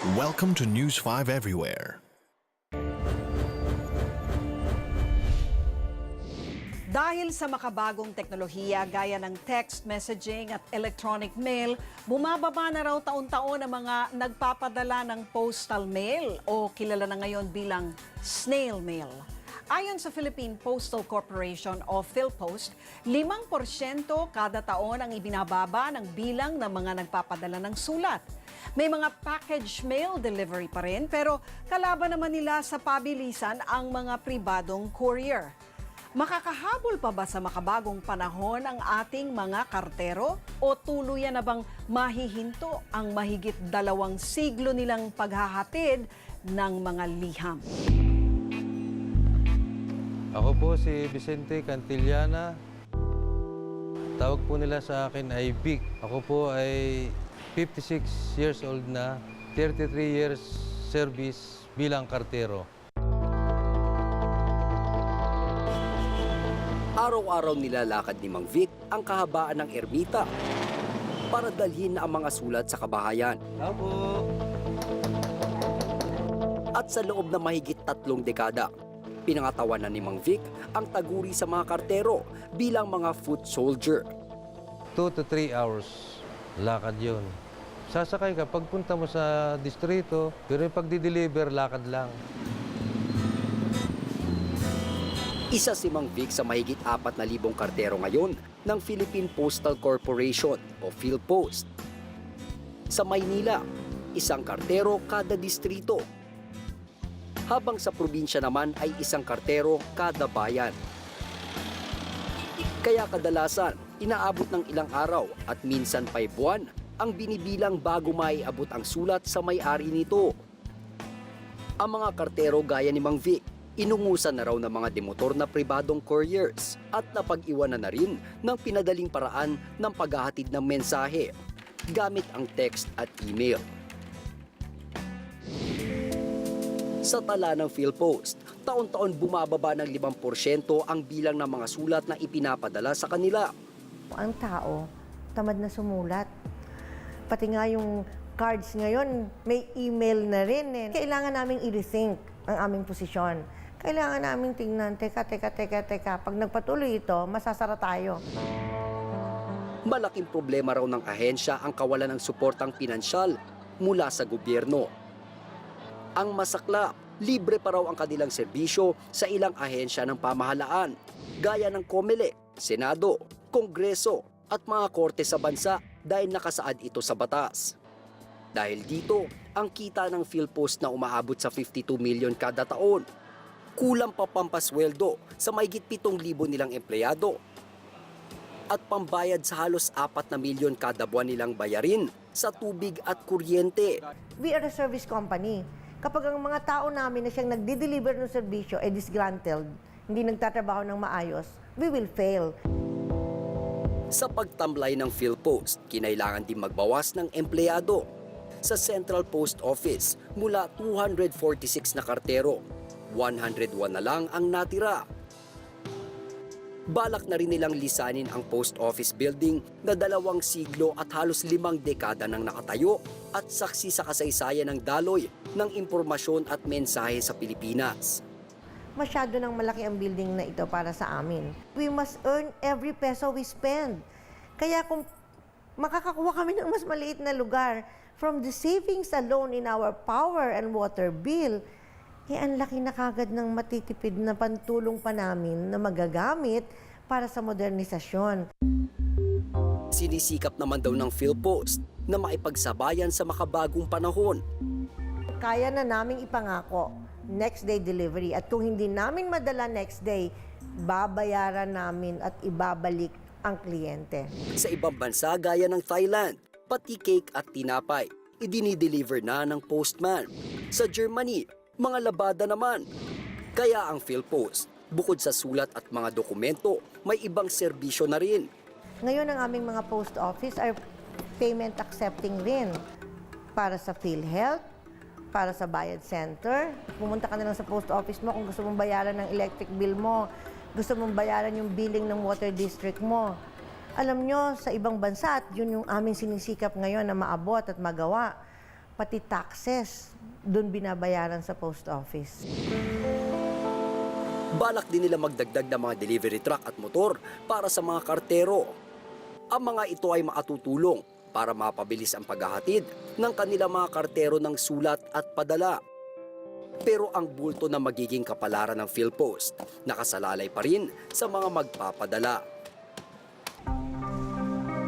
Welcome to News 5 Everywhere. Dahil sa makabagong teknolohiya gaya ng text messaging at electronic mail, bumababa na raw taon-taon ang mga nagpapadala ng postal mail o kilala na ngayon bilang snail mail. Ayon sa Philippine Postal Corporation o PhilPost, 5% kada taon ang ibinababa ng bilang ng mga nagpapadala ng sulat. May mga package mail delivery pa rin pero kalaban naman nila sa pabilisan ang mga pribadong courier. Makakahabol pa ba sa makabagong panahon ang ating mga kartero? O tuluyan na bang mahihinto ang mahigit dalawang siglo nilang paghahatid ng mga liham? Ako po si Vicente Cantillana. Tawag po nila sa akin ay Vic. Ako po ay 56 years old na, 33 years service bilang kartero. Araw-araw nilalakad ni Mang Vic ang kahabaan ng ermita para dalhin ang mga sulat sa kabahayan. Ako. At sa loob na mahigit tatlong dekada, pinangatawanan ni Mang Vic ang taguri sa mga kartero bilang mga foot soldier. 2 to 3 hours lakad yun. Sasakay ka, pagpunta mo sa distrito, pero yung pagdi-deliver, lakad lang. Isa si Mang Vic sa mahigit apat na libong kartero ngayon ng Philippine Postal Corporation o PhilPost. Sa Maynila, isang kartero kada distrito. Habang sa probinsya naman ay isang kartero kada bayan. Kaya kadalasan, inaabot ng ilang araw at minsan pa'y buwan ang binibilang bago maiabot ang sulat sa may-ari nito. Ang mga kartero gaya ni Mang Vic, inungusan na raw ng mga demotor na pribadong couriers at napag-iwanan na rin ng pinadaling paraan ng paghahatid ng mensahe gamit ang text at email. Sa tala ng PhilPost, taon-taon bumababa ng 5% ang bilang ng mga sulat na ipinapadala sa kanila. Ang tao, tamad na sumulat. Pati nga yung cards ngayon, may email na rin eh. Kailangan naming i-rethink ang aming posisyon. Kailangan naming tingnan, teka, teka, teka, teka, pag nagpatuloy ito, masasara tayo. Malaking problema raw ng ahensya ang kawalan ng suportang pinansyal mula sa gobyerno. Ang masakla, libre pa raw ang kanilang serbisyo sa ilang ahensya ng pamahalaan, gaya ng COMELEC, Senado, Kongreso at mga korte sa bansa dahil nakasaad ito sa batas. Dahil dito, ang kita ng PhilPost na umaabot sa 52 million kada taon. Kulang pa pampasweldo sa mahigit 7,000 nilang empleyado at pambayad sa halos 4 na milyon kada buwan nilang bayarin sa tubig at kuryente. We are a service company. Kapag ang mga tao namin na siyang nagdi-deliver ng serbisyo ay disgruntled, hindi nagtatrabaho ng maayos, we will fail. Sa pagtamlay ng PhilPost, kinailangan din magbawas ng empleyado. Sa Central Post Office, mula 246 na kartero, 101 na lang ang natira. Balak na rin nilang lisanin ang post office building na dalawang siglo at halos limang dekada nang nakatayo at saksi sa kasaysayan ng daloy ng impormasyon at mensahe sa Pilipinas. Masyado nang malaki ang building na ito para sa amin. We must earn every peso we spend. Kaya kung makakakuha kami ng mas maliit na lugar, from the savings alone in our power and water bill, eh ang laki na kagad ng matitipid na pantulong pa namin na magagamit para sa modernisasyon. Sinisikap naman daw ng PhilPost na maipagsabayan sa makabagong panahon Kaya na naming ipangako next day delivery at kung hindi namin madala next day, babayaran namin at ibabalik ang kliyente. sa ibang bansa gaya ng Thailand, pati cake at tinapay, idinideliver na ng postman. Sa Germany, mga labada naman. Kaya ang PhilPost, bukod sa sulat at mga dokumento, may ibang serbisyo na rin. Ngayon ang aming mga post office are payment accepting rin para sa PhilHealth, para sa Bayad Center. Pumunta ka na lang sa post office mo kung gusto mong bayaran ng electric bill mo, gusto mong bayaran yung billing ng water district mo. Alam nyo, sa ibang bansa, at yun yung aming sinisikap ngayon na maabot at magawa pati taxes, doon binabayaran sa post office. Balak din nila magdagdag ng mga delivery truck at motor para sa mga kartero. Ang mga ito ay makatutulong para mapabilis ang paghahatid ng kanilang mga kartero ng sulat at padala. Pero ang bulto na magiging kapalaran ng PhilPost nakasalalay pa rin sa mga magpapadala.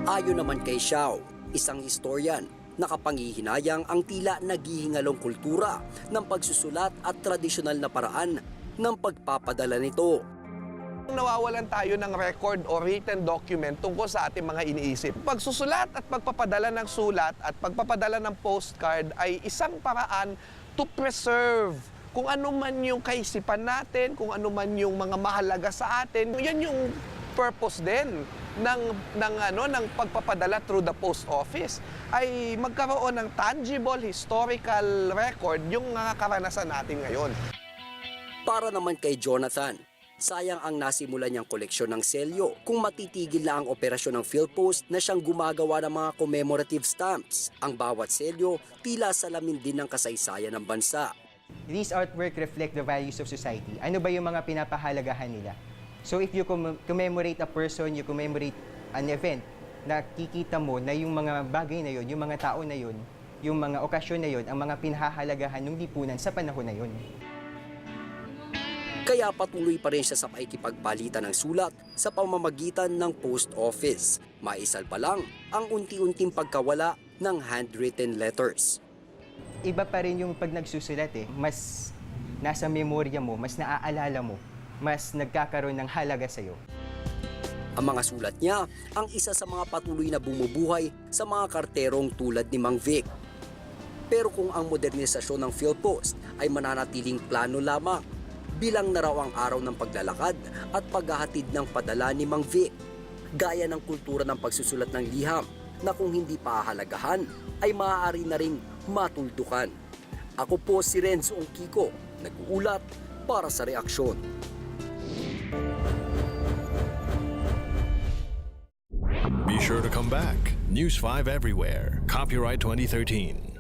Ayon naman kay Xiao, isang historian, nakapanghihinayang ang tila naghihingalong kultura ng pagsusulat at tradisyonal na paraan ng pagpapadala nito. Nawawalan tayo ng record o written document tungkol sa ating mga iniisip. Pagsusulat at pagpapadala ng sulat at pagpapadala ng postcard ay isang paraan to preserve kung ano man yung kaisipan natin, kung ano man yung mga mahalaga sa atin. Yan yung purpose din ng ng ano ng pagpapadala through the post office ay magkaroon ng tangible historical record yung mga karanasan natin ngayon. Para naman kay Jonathan, sayang ang nasimulan niyang koleksyon ng selyo kung matitigil na ang operasyon ng PhilPost na siyang gumagawa ng mga commemorative stamps. Ang bawat selyo tila salamin din ng kasaysayan ng bansa. These artwork reflect the values of society. Ano ba yung mga pinapahalagahan nila? So if you comm- commemorate a person, you commemorate an event, nakikita mo na yung mga bagay na yun, yung mga tao na yun, yung mga okasyon na yun, ang mga pinahahalagahan ng lipunan sa panahon na yun. Kaya patuloy pa rin siya sa paikipagpalitan ng sulat sa pamamagitan ng post office. Maisal pa lang ang unti-unting pagkawala ng handwritten letters. Iba pa rin yung pag nagsusulat eh, mas nasa memorya mo, mas naaalala mo, mas nagkakaroon ng halaga sa'yo. Ang mga sulat niya ang isa sa mga patuloy na bumubuhay sa mga karterong tulad ni Mang Vic. Pero kung ang modernisasyon ng PhilPost ay mananatiling plano lamang, bilang na raw ang araw ng paglalakad at paghahatid ng padala ni Mang Vic. Gaya ng kultura ng pagsusulat ng liham na kung hindi pahalagahan ay maaari na ring matuldukan. Ako po si Renzo Kiko, nag-uulat para sa reaksyon. Be sure to come back. News 5 everywhere. Copyright 2013.